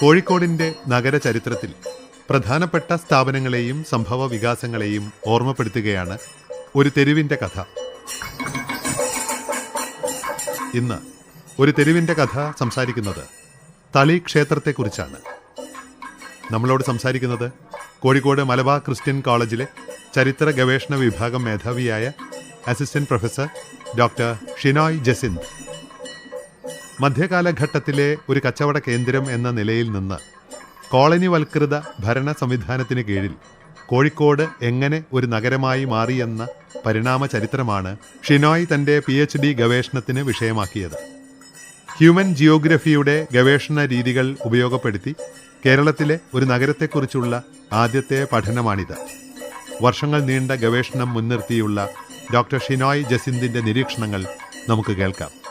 കോഴിക്കോടിന്റെ നഗര ചരിത്രത്തിൽ പ്രധാനപ്പെട്ട സ്ഥാപനങ്ങളെയും സംഭവ വികാസങ്ങളെയും ഓർമ്മപ്പെടുത്തുകയാണ് ഒരു തെരുവിന്റെ കഥ. ഇന്ന് ഒരു തെരുവിന്റെ കഥ സംസാരിക്കുന്നത് തളി ക്ഷേത്രത്തെക്കുറിച്ചാണ്. നമ്മളോട് സംസാരിക്കുന്നത് കോഴിക്കോട് മലബാർ ക്രിസ്ത്യൻ കോളേജിലെ ചരിത്ര ഗവേഷണ വിഭാഗം മേധാവിയായ assistant professor doctor Shinoy Jacinth മധ്യകാലഘട്ടത്തിലെ ഒരു കച്ചവട കേന്ദ്രം എന്ന നിലയിൽ നിന്ന് കോളനിവൽകൃത ഭരണ സംവിധാനത്തിന് കീഴിൽ കോഴിക്കോട് എങ്ങനെ ഒരു നഗരമായി മാറിയെന്ന പരിണാമ ചരിത്രമാണ് ഷിനോയ് തന്റെ പി എച്ച് ഡി ഗവേഷണത്തിന് വിഷയമാക്കിയത്. ഹ്യൂമൻ ജിയോഗ്രഫിയുടെ ഗവേഷണ രീതികൾ ഉപയോഗപ്പെടുത്തി കേരളത്തിലെ ഒരു നഗരത്തെക്കുറിച്ചുള്ള ആദ്യത്തെ പഠനമാണിത്. വർഷങ്ങൾ നീണ്ട ഗവേഷണം മുൻനിർത്തിയുള്ള ഡോക്ടർ ഷിനോയ് ജസിന്തിന്റെ നിരീക്ഷണങ്ങൾ നമുക്ക് കേൾക്കാം.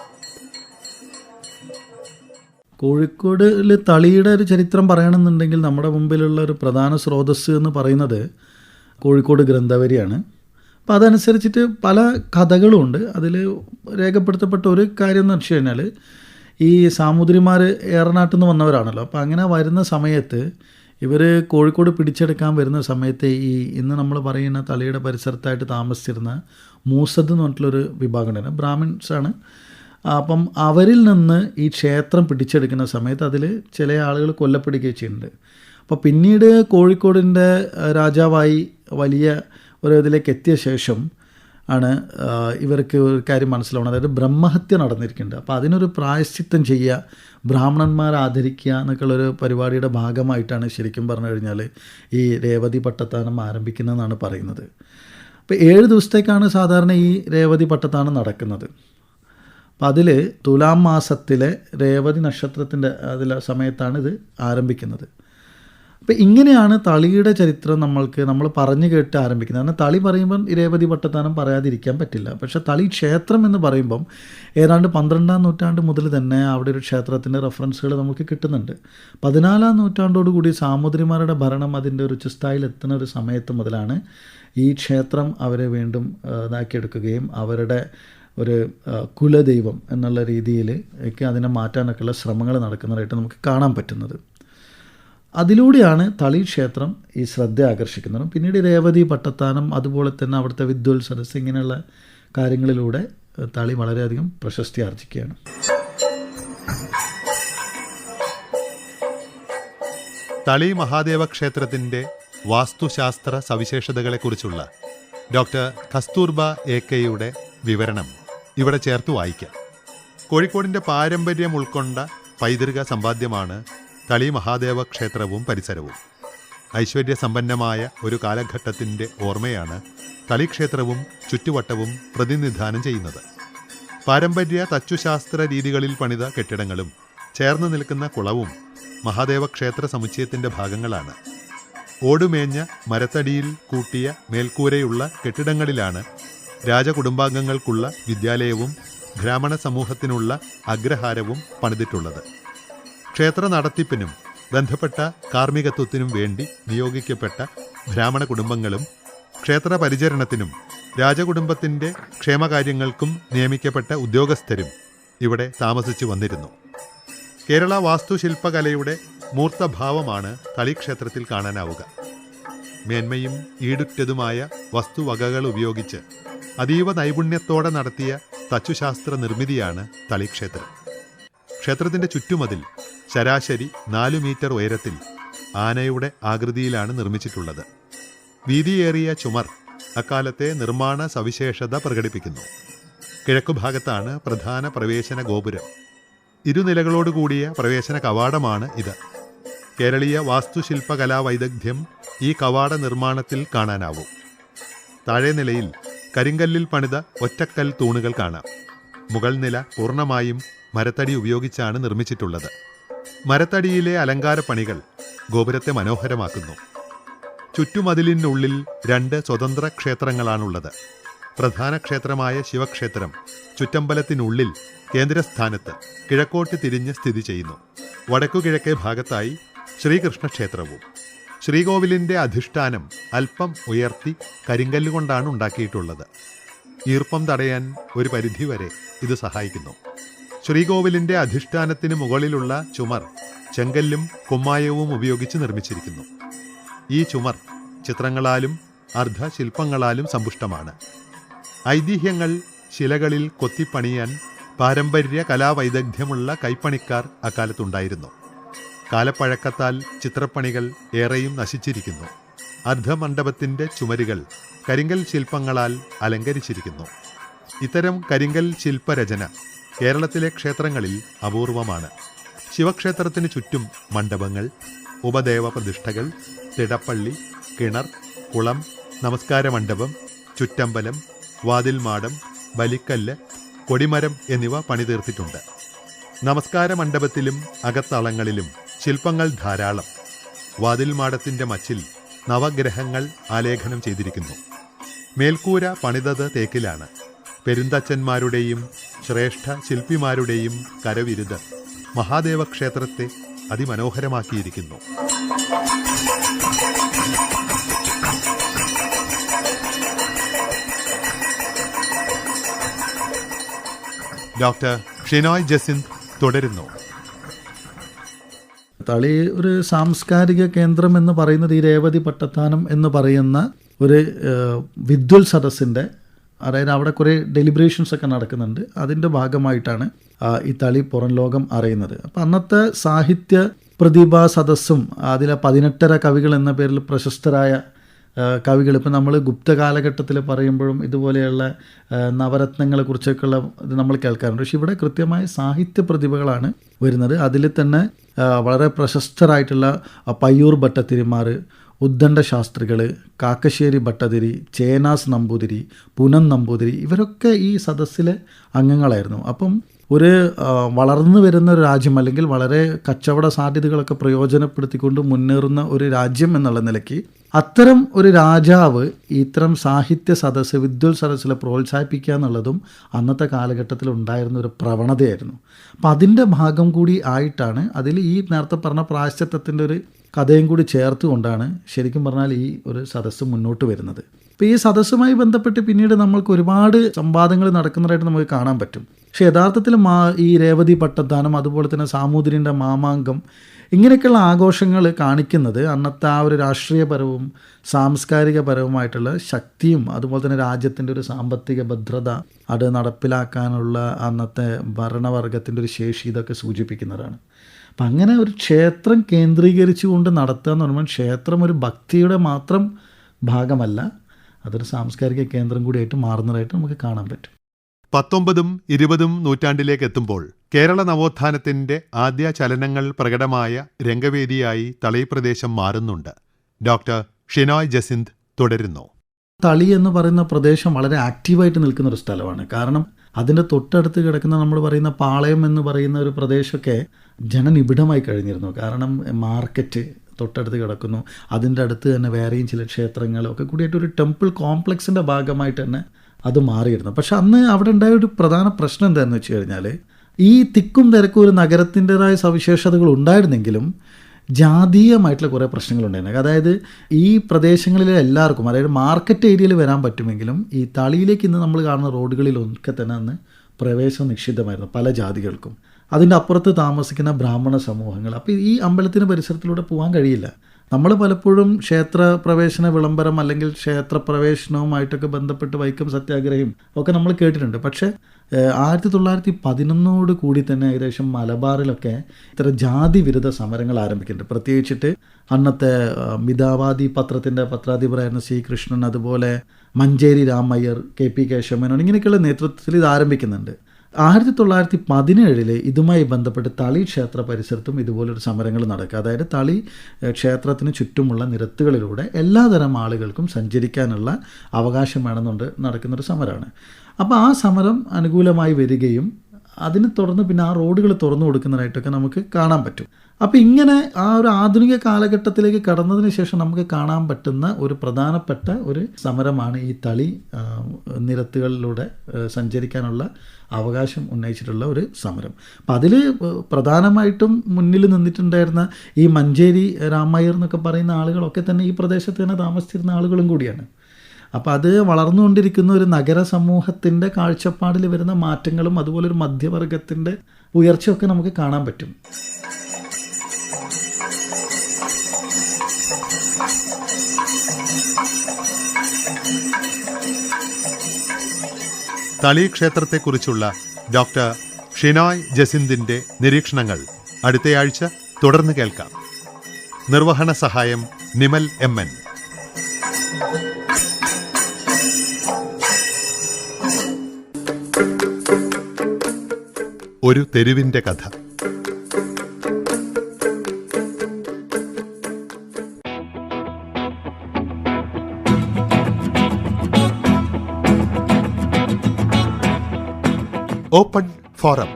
കോഴിക്കോടിൽ തളിയുടെ ഒരു ചരിത്രം പറയണമെന്നുണ്ടെങ്കിൽ നമ്മുടെ മുമ്പിലുള്ള ഒരു പ്രധാന സ്രോതസ് എന്ന് പറയുന്നത് കോഴിക്കോട് ഗ്രന്ഥവരിയാണ്. അപ്പോൾ അതനുസരിച്ചിട്ട് പല കഥകളുമുണ്ട് അതിൽ രേഖപ്പെടുത്തപ്പെട്ട ഒരു കാര്യം എന്ന് വെച്ച് കഴിഞ്ഞാൽ ഈ സാമൂതിരിമാർ ഏറനാട്ടിൽ നിന്ന് വന്നവരാണല്ലോ. അപ്പോൾ അങ്ങനെ വരുന്ന സമയത്ത് ഇവർ കോഴിക്കോട് പിടിച്ചെടുക്കാൻ വരുന്ന സമയത്ത് ഈ ഇന്ന് നമ്മൾ പറയുന്ന തളിയുടെ പരിസരത്തായിട്ട് താമസിച്ചിരുന്ന മൂസദ് എന്ന് പറഞ്ഞിട്ടുള്ളൊരു വിഭാഗം ഉണ്ടായിരുന്നു. ബ്രാഹ്മിൻസ് ആണ് അപ്പം അവരിൽ നിന്ന് ഈ ക്ഷേത്രം പിടിച്ചെടുക്കുന്ന സമയത്ത് അതിൽ ചില ആളുകൾ കൊല്ലപ്പെടുകയും ചെയ്യുന്നുണ്ട്. അപ്പോൾ പിന്നീട് കോഴിക്കോടിന്റെ രാജാവായി വലിയ ഒരു ഇതിലേക്ക് എത്തിയ ശേഷം ആണ് ഇവർക്ക് ഒരു കാര്യം മനസ്സിലാവണം അതായത് ബ്രഹ്മഹത്യ നടന്നിരിക്കുന്നുണ്ട്. അപ്പോൾ അതിനൊരു പ്രായശ്ചിത്തം ചെയ്യുക ബ്രാഹ്മണന്മാരെ ആദരിക്കുക എന്നൊക്കെയുള്ളൊരു പരിപാടിയുടെ ഭാഗമായിട്ടാണ് ശരിക്കും പറഞ്ഞു കഴിഞ്ഞാൽ ഈ രേവതി പട്ടത്താനം ആരംഭിക്കുന്നതെന്നാണ് പറയുന്നത്. അപ്പോൾ ഏഴ് ദിവസത്തേക്കാണ് സാധാരണ ഈ രേവതി പട്ടത്താനം നടക്കുന്നത്. അപ്പം അതിൽ തുലാം മാസത്തിലെ രേവതി നക്ഷത്രത്തിന്റെ അതിലെ സമയത്താണ് ഇത് ആരംഭിക്കുന്നത്. അപ്പം ഇങ്ങനെയാണ് തളിയുടെ ചരിത്രം നമ്മൾക്ക് നമ്മൾ പറഞ്ഞു കേട്ട് ആരംഭിക്കുന്നത്. കാരണം തളി പറയുമ്പം രേവതി പട്ടത്താനം പറയാതിരിക്കാൻ പറ്റില്ല. പക്ഷേ തളി ക്ഷേത്രം എന്ന് പറയുമ്പം ഏതാണ്ട് പന്ത്രണ്ടാം നൂറ്റാണ്ട് മുതൽ തന്നെ അവിടെ ഒരു ക്ഷേത്രത്തിന്റെ റെഫറൻസുകൾ നമുക്ക് കിട്ടുന്നുണ്ട്. പതിനാലാം നൂറ്റാണ്ടോടുകൂടി സാമൂതിരിമാരുടെ ഭരണം അതിന്റെ ഒരു ചിസ്തായിൽ എത്തുന്ന ഒരു സമയത്ത് മുതലാണ് ഈ ക്ഷേത്രം അവരെ വീണ്ടും ഇതാക്കിയെടുക്കുകയും അവരുടെ ഒരു കുലദൈവം എന്നുള്ള രീതിയിൽ ഒക്കെ അതിനെ മാറ്റാനൊക്കെയുള്ള ശ്രമങ്ങൾ നടക്കുന്നതായിട്ട് നമുക്ക് കാണാൻ പറ്റുന്നത്. അതിലൂടെയാണ് തളി ക്ഷേത്രം ഈ ശ്രദ്ധ ആകർഷിക്കുന്നത്. പിന്നീട് രേവതി പട്ടത്താനം അതുപോലെ തന്നെ അവിടുത്തെ വിദ്വൽ ഇങ്ങനെയുള്ള കാര്യങ്ങളിലൂടെ തളി വളരെയധികം പ്രശസ്തി ആർജിക്കുകയാണ്. തളി മഹാദേവ ക്ഷേത്രത്തിന്റെ വാസ്തുശാസ്ത്ര സവിശേഷതകളെക്കുറിച്ചുള്ള ഡോക്ടർ കസ്തൂർബ എ കെയുടെ വിവരണം. ഇവിടെ ചേർത്ത് വായിക്കാം. കോഴിക്കോടിന്റെ പാരമ്പര്യം ഉൾക്കൊണ്ട പൈതൃക സമ്പാദ്യമാണ് തളി മഹാദേവ ക്ഷേത്രവും പരിസരവും. ഐശ്വര്യസമ്പന്നമായ ഒരു കാലഘട്ടത്തിന്റെ ഓർമ്മയാണ് തളി ക്ഷേത്രവും ചുറ്റുവട്ടവും പ്രതിനിധാനം ചെയ്യുന്നത്. പാരമ്പര്യ തച്ചുശാസ്ത്ര രീതികളിൽ പണിത കെട്ടിടങ്ങളും ചേർന്ന് നിൽക്കുന്ന കുളവും മഹാദേവ ക്ഷേത്ര സമുച്ചയത്തിന്റെ ഭാഗങ്ങളാണ്. ഓടുമേഞ്ഞ മരത്തടിയിൽ കൂട്ടിയ മേൽക്കൂരയുള്ള കെട്ടിടങ്ങളിലാണ് രാജകുടുംബാംഗങ്ങൾക്കുള്ള വിദ്യാലയവും ബ്രാഹ്മണ സമൂഹത്തിനുള്ള അഗ്രഹാരവും പണിതിട്ടുള്ളത്. ക്ഷേത്ര നടത്തിപ്പിനും ബന്ധപ്പെട്ട കാർമ്മികത്വത്തിനും വേണ്ടി നിയോഗിക്കപ്പെട്ട ബ്രാഹ്മണ കുടുംബങ്ങളും ക്ഷേത്ര പരിചരണത്തിനും രാജകുടുംബത്തിന്റെ ക്ഷേമകാര്യങ്ങൾക്കും നിയമിക്കപ്പെട്ട ഉദ്യോഗസ്ഥരും ഇവിടെ താമസിച്ചു വന്നിരുന്നു. കേരള വാസ്തുശില്പകലയുടെ മൂർത്തഭാവമാണ് തളിക്ഷേത്രത്തിൽ കാണാനാവുക. മേന്മയും ഈടുറ്റതുമായ വസ്തുവകകൾ ഉപയോഗിച്ച് അതീവ നൈപുണ്യത്തോടെ നടത്തിയ തച്ചുശാസ്ത്ര നിർമ്മിതിയാണ് തളിക്ഷേത്രം. ക്ഷേത്രത്തിന്റെ ചുറ്റുമതിൽ ശരാശരി നാലു മീറ്റർ ഉയരത്തിൽ ആനയുടെ ആകൃതിയിലാണ് നിർമ്മിച്ചിട്ടുള്ളത്. വീതിയേറിയ ചുമർ അക്കാലത്തെ നിർമ്മാണ സവിശേഷത പ്രകടിപ്പിക്കുന്നു. കിഴക്കുഭാഗത്താണ് പ്രധാന പ്രവേശന ഗോപുരം. ഇരുനിലകളോടുകൂടിയ പ്രവേശന കവാടമാണ് ഇത്. കേരളീയ വാസ്തുശില്പകലാ വൈദഗ്ധ്യം ഈ കവാട നിർമ്മാണത്തിൽ കാണാനാവും. താഴെ നിലയിൽ കരിങ്കല്ലിൽ പണിത ഒറ്റക്കൽ തൂണുകൾ കാണാം. മുകൾ നില പൂർണമായും മരത്തടി ഉപയോഗിച്ചാണ് നിർമ്മിച്ചിട്ടുള്ളത്. മരത്തടിയിലെ അലങ്കാര പണികൾ ഗോപുരത്തെ മനോഹരമാക്കുന്നു. ചുറ്റുമതിലിനുള്ളിൽ രണ്ട് സ്വതന്ത്ര ക്ഷേത്രങ്ങളാണുള്ളത്. പ്രധാന ക്ഷേത്രമായ ശിവക്ഷേത്രം ചുറ്റമ്പലത്തിനുള്ളിൽ കേന്ദ്രസ്ഥാനത്ത് കിഴക്കോട്ട് തിരിഞ്ഞ് സ്ഥിതി ചെയ്യുന്നു. വടക്കുകിഴക്കേ ഭാഗത്തായി ശ്രീകൃഷ്ണ ക്ഷേത്രവും ശ്രീകോവിലിന്റെ അധിഷ്ഠാനം അല്പം ഉയർത്തി കരിങ്കല്ലുകൊണ്ടാണ് ഉണ്ടാക്കിയിട്ടുള്ളത്. ഈർപ്പം തടയാൻ ഒരു പരിധിവരെ ഇത് സഹായിക്കുന്നു. ശ്രീകോവിലിന്റെ അധിഷ്ഠാനത്തിന് മുകളിലുള്ള ചുമർ ചെങ്കല്ലും കുമ്മായവും ഉപയോഗിച്ച് നിർമ്മിച്ചിരിക്കുന്നു. ഈ ചുമർ ചിത്രങ്ങളാലും അർദ്ധശില്പങ്ങളാലും സമ്പുഷ്ടമാണ്. ഐതിഹ്യങ്ങൾ ശിലകളിൽ കൊത്തിപ്പണിയാൻ പാരമ്പര്യ കലാവൈദഗ്ധ്യമുള്ള കൈപ്പണിക്കാർ അക്കാലത്തുണ്ടായിരുന്നു. കാലപ്പഴക്കത്താൽ ചിത്രപ്പണികൾ ഏറെയും നശിച്ചിരിക്കുന്നു. അർദ്ധമണ്ഡപത്തിന്റെ ചുമരുകൾ കരിങ്കൽ ശില്പങ്ങളാൽ അലങ്കരിച്ചിരിക്കുന്നു. ഇത്തരം കരിങ്കൽ ശില്പരചന കേരളത്തിലെ ക്ഷേത്രങ്ങളിൽ അപൂർവമാണ്. ശിവക്ഷേത്രത്തിന് ചുറ്റും മണ്ഡപങ്ങൾ ഉപദേവ പ്രതിഷ്ഠകൾ തിടപ്പള്ളി കിണർ കുളം നമസ്കാര മണ്ഡപം ചുറ്റമ്പലം വാതിൽമാടം ബലിക്കല്ല് കൊടിമരം എന്നിവ പണിതീർത്തിട്ടുണ്ട്. നമസ്കാര മണ്ഡപത്തിലും അകത്തളങ്ങളിലും ശില്പങ്ങൾ ധാരാളം. വാതിൽമാടത്തിന്റെ മച്ചിൽ നവഗ്രഹങ്ങൾ ആലേഖനം ചെയ്തിരിക്കുന്നു. മേൽക്കൂര പണിതത് തേക്കിലാണ്. പെരുന്തച്ഛന്മാരുടെയും ശ്രേഷ്ഠ ശില്പിമാരുടെയും കരവിരുത് മഹാദേവ ക്ഷേത്രത്തെ അതിമനോഹരമാക്കിയിരിക്കുന്നു. ഡോക്ടർ ഷിനോയ് ജസിന്ത് തുടരുന്നു. തളി ഒരു സാംസ്കാരിക കേന്ദ്രം എന്ന് പറയുന്നത് ഈ രേവതി പട്ടത്താനം എന്ന് പറയുന്ന ഒരു വിദ്വൽ സദസ്സിന്റെ അതായത് അവിടെ കുറേ ഡെലിബ്രേഷൻസ് ഒക്കെ നടക്കുന്നുണ്ട്. അതിന്റെ ഭാഗമായിട്ടാണ് ഈ തളി പുറം ലോകം അറിയുന്നത്. അപ്പം അന്നത്തെ സാഹിത്യ പ്രതിഭാ സദസ്സും അതിലെ പതിനെട്ടര കവികൾ എന്ന പേരിൽ പ്രശസ്തരായ കവികൾ. ഇപ്പം നമ്മൾ ഗുപ്ത കാലഘട്ടത്തിൽ പറയുമ്പോഴും ഇതുപോലെയുള്ള നവരത്നങ്ങളെക്കുറിച്ചൊക്കെയുള്ള ഇത് നമ്മൾ കേൾക്കാറുണ്ട്. പക്ഷെ ഇവിടെ കൃത്യമായ സാഹിത്യ പ്രതിഭകളാണ് വരുന്നത്. അതിൽ തന്നെ വളരെ പ്രശസ്തരായിട്ടുള്ള പയ്യൂർ ഭട്ടത്തിരിമാർ ഉദ്ദണ്ഡ ശാസ്ത്രികൾ കാക്കശ്ശേരി ഭട്ടതിരി ചേനാസ് നമ്പൂതിരി പുനം നമ്പൂതിരി ഇവരൊക്കെ ഈ സദസ്സിലെ അംഗങ്ങളായിരുന്നു. അപ്പം ഒരു വളർന്നു വരുന്ന ഒരു രാജ്യം അല്ലെങ്കിൽ വളരെ കച്ചവട സാധ്യതകളൊക്കെ പ്രയോജനപ്പെടുത്തിക്കൊണ്ട് മുന്നേറുന്ന ഒരു രാജ്യം എന്നുള്ള നിലയ്ക്ക് അത്തരം ഒരു രാജാവ് ഇത്തരം സാഹിത്യ സദസ്സ് വിദ്വൽ സദസ്സിലെ പ്രോത്സാഹിപ്പിക്കുക എന്നുള്ളതും അന്നത്തെ കാലഘട്ടത്തിൽ ഉണ്ടായിരുന്ന ഒരു പ്രവണതയായിരുന്നു. അപ്പം അതിന്റെ ഭാഗം കൂടി ആയിട്ടാണ് അതിൽ ഈ നേരത്തെ പറഞ്ഞ പ്രാശ്ചത്വത്തിന്റെ ഒരു കഥയും കൂടി ചേർത്തുകൊണ്ടാണ് ശരിക്കും പറഞ്ഞാൽ ഈ ഒരു സദസ്സ് മുന്നോട്ട് വരുന്നത്. അപ്പോൾ ഈ സദസ്സുമായി ബന്ധപ്പെട്ട് പിന്നീട് നമ്മൾക്ക് ഒരുപാട് സംവാദങ്ങൾ നടക്കുന്നതായിട്ട് നമുക്ക് കാണാൻ പറ്റും. പക്ഷേ യഥാർത്ഥത്തിൽ മാ ഈ രേവതി പട്ടത്താനം അതുപോലെ തന്നെ സാമൂതിരിന്റെ മാമാങ്കം ഇങ്ങനെയൊക്കെയുള്ള ആഘോഷങ്ങൾ കാണിക്കുന്നത് അന്നത്തെ ആ ഒരു രാഷ്ട്രീയപരവും സാംസ്കാരികപരവുമായിട്ടുള്ള ശക്തിയും അതുപോലെ തന്നെ രാജ്യത്തിന്റെ ഒരു സാമ്പത്തിക ഭദ്രത അത് നടപ്പിലാക്കാനുള്ള അന്നത്തെ ഭരണവർഗത്തിന്റെ ഒരു ശേഷി ഇതൊക്കെ സൂചിപ്പിക്കുന്നതാണ്. അപ്പം അങ്ങനെ ഒരു ക്ഷേത്രം കേന്ദ്രീകരിച്ചുകൊണ്ട് നടത്തുക എന്ന് പറയുമ്പോൾ ക്ഷേത്രം ഒരു ഭക്തിയുടെ മാത്രം ഭാഗമല്ല. അതൊരു സാംസ്കാരിക കേന്ദ്രം കൂടിയായിട്ട് മാറുന്നതായിട്ട് നമുക്ക് കാണാൻ പറ്റും. പത്തൊമ്പതും ഇരുപതും നൂറ്റാണ്ടിലേക്ക് എത്തുമ്പോൾ കേരള നവോത്ഥാനത്തിന്റെ ആദ്യ ചലനങ്ങൾ പ്രകടമായ രംഗവേദിയായി തളിപ്രദേശം മാറുന്നുണ്ട്. ഡോക്ടർ ഷിനോയ് ജസിന്ത് തുടരുന്നു. തളി എന്ന് പറയുന്ന പ്രദേശം വളരെ ആക്റ്റീവായിട്ട് നിൽക്കുന്ന ഒരു സ്ഥലമാണ്. കാരണം അതിന്റെ തൊട്ടടുത്ത് കിടക്കുന്ന നമ്മൾ പറയുന്ന പാളയം എന്ന് പറയുന്ന ഒരു പ്രദേശമൊക്കെ ജനനിബിഡമായി കഴിഞ്ഞിരുന്നു. കാരണം മാർക്കറ്റ് തൊട്ടടുത്ത് കിടക്കുന്നു. അതിന്റെ അടുത്ത് തന്നെ വേറെയും ചില ക്ഷേത്രങ്ങളൊക്കെ കൂടിയായിട്ട് ഒരു ടെമ്പിൾ കോംപ്ലക്സിന്റെ ഭാഗമായിട്ട് തന്നെ അത് മാറിയിരുന്നു. പക്ഷെ അന്ന് അവിടെ ഉണ്ടായ ഒരു പ്രധാന പ്രശ്നം എന്താണെന്ന് വെച്ച് കഴിഞ്ഞാൽ ഈ തിക്കും തിരക്കും ഒരു നഗരത്തിന്റെതായ സവിശേഷതകൾ ഉണ്ടായിരുന്നെങ്കിലും ജാതീയമായിട്ടുള്ള കുറേ പ്രശ്നങ്ങളുണ്ടായിരുന്നു അതായത് ഈ പ്രദേശങ്ങളിലെ എല്ലാവർക്കും അതായത് മാർക്കറ്റ് ഏരിയയിൽ വരാൻ പറ്റുമെങ്കിലും ഈ തളിയിലേക്ക് ഇന്ന് നമ്മൾ കാണുന്ന റോഡുകളിലൊക്കെ തന്നെ അന്ന് പ്രവേശനം നിഷിദ്ധമായിരുന്നു പല ജാതികൾക്കും. അതിന്റെ അപ്പുറത്ത് താമസിക്കുന്ന ബ്രാഹ്മണ സമൂഹങ്ങൾ. അപ്പോൾ ഈ അമ്പലത്തിന് പരിസരത്തിലൂടെ പോകാൻ കഴിയില്ല. നമ്മൾ പലപ്പോഴും ക്ഷേത്ര പ്രവേശന വിളംബരം അല്ലെങ്കിൽ ക്ഷേത്ര പ്രവേശനവുമായിട്ടൊക്കെ ബന്ധപ്പെട്ട് വൈക്കം സത്യാഗ്രഹം ഒക്കെ നമ്മൾ കേട്ടിട്ടുണ്ട്. പക്ഷേ ആയിരത്തി തൊള്ളായിരത്തി പതിനൊന്നോട് കൂടി തന്നെ ഏകദേശം മലബാറിലൊക്കെ ഇത്ര ജാതി വിരുദ്ധ സമരങ്ങൾ ആരംഭിക്കുന്നുണ്ട്. പ്രത്യേകിച്ചിട്ട് അന്നത്തെ മിതാവാദി പത്രത്തിന്റെ പത്രാധിപരായിരുന്ന സി കൃഷ്ണൻ അതുപോലെ മഞ്ചേരി രാമയ്യർ കെ പി കേശവമേനോൻ ഇങ്ങനെയൊക്കെയുള്ള നേതൃത്വത്തിൽ ഇത് ആരംഭിക്കുന്നുണ്ട്. ആയിരത്തി തൊള്ളായിരത്തി പതിനേഴിൽ ഇതുമായി ബന്ധപ്പെട്ട് തളി ക്ഷേത്ര പരിസരത്തും ഇതുപോലൊരു സമരങ്ങൾ നടക്കുക. അതായത് തളി ക്ഷേത്രത്തിന് ചുറ്റുമുള്ള നിരത്തുകളിലൂടെ എല്ലാതരം ആളുകൾക്കും സഞ്ചരിക്കാനുള്ള അവകാശം വേണമെന്നുണ്ട് നടക്കുന്നൊരു സമരമാണ്. അപ്പോൾ ആ സമരം അനുകൂലമായി വരികയും അതിനെ തുടർന്ന് പിന്നെ ആ റോഡുകൾ തുറന്നു കൊടുക്കുന്നതായിട്ടൊക്കെ നമുക്ക് കാണാൻ പറ്റും. അപ്പോൾ ഇങ്ങനെ ആ ഒരു ആധുനിക കാലഘട്ടത്തിലേക്ക് കടന്നതിന് ശേഷം നമുക്ക് കാണാൻ പറ്റുന്ന ഒരു പ്രധാനപ്പെട്ട ഒരു സമരമാണ് ഈ തളി നിരത്തുകളിലൂടെ സഞ്ചരിക്കാനുള്ള അവകാശം ഉന്നയിച്ചിട്ടുള്ള ഒരു സമരം. അപ്പം അതിൽ പ്രധാനമായിട്ടും മുന്നിൽ നിന്നിട്ടുണ്ടായിരുന്ന ഈ മഞ്ചേരി രാമയ്യർ എന്നൊക്കെ പറയുന്ന ആളുകളൊക്കെ തന്നെ ഈ പ്രദേശത്ത് തന്നെ താമസിച്ചിരുന്ന ആളുകളും കൂടിയാണ്. അപ്പോൾ അത് വളർന്നുകൊണ്ടിരിക്കുന്ന ഒരു നഗര സമൂഹത്തിന്റെ കാഴ്ചപ്പാടിൽ വരുന്ന മാറ്റങ്ങളും അതുപോലെ ഒരു മധ്യവർഗത്തിന്റെ ഉയർച്ചയൊക്കെ നമുക്ക് കാണാൻ പറ്റും. തളി ക്ഷേത്രത്തെക്കുറിച്ചുള്ള ഡോക്ടർ ഷിനോയ് ജസിന്തിന്റെ നിരീക്ഷണങ്ങൾ അടുത്തയാഴ്ച തുടർന്ന് കേൾക്കാം. നിർവഹണ സഹായം നിമൽ എം എൻ. ഒരു തെരുവിന്റെ കഥ. ഓപ്പൺ ഫോറം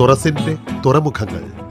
തുറസിന്റെ തുറമുഖങ്ങൾ.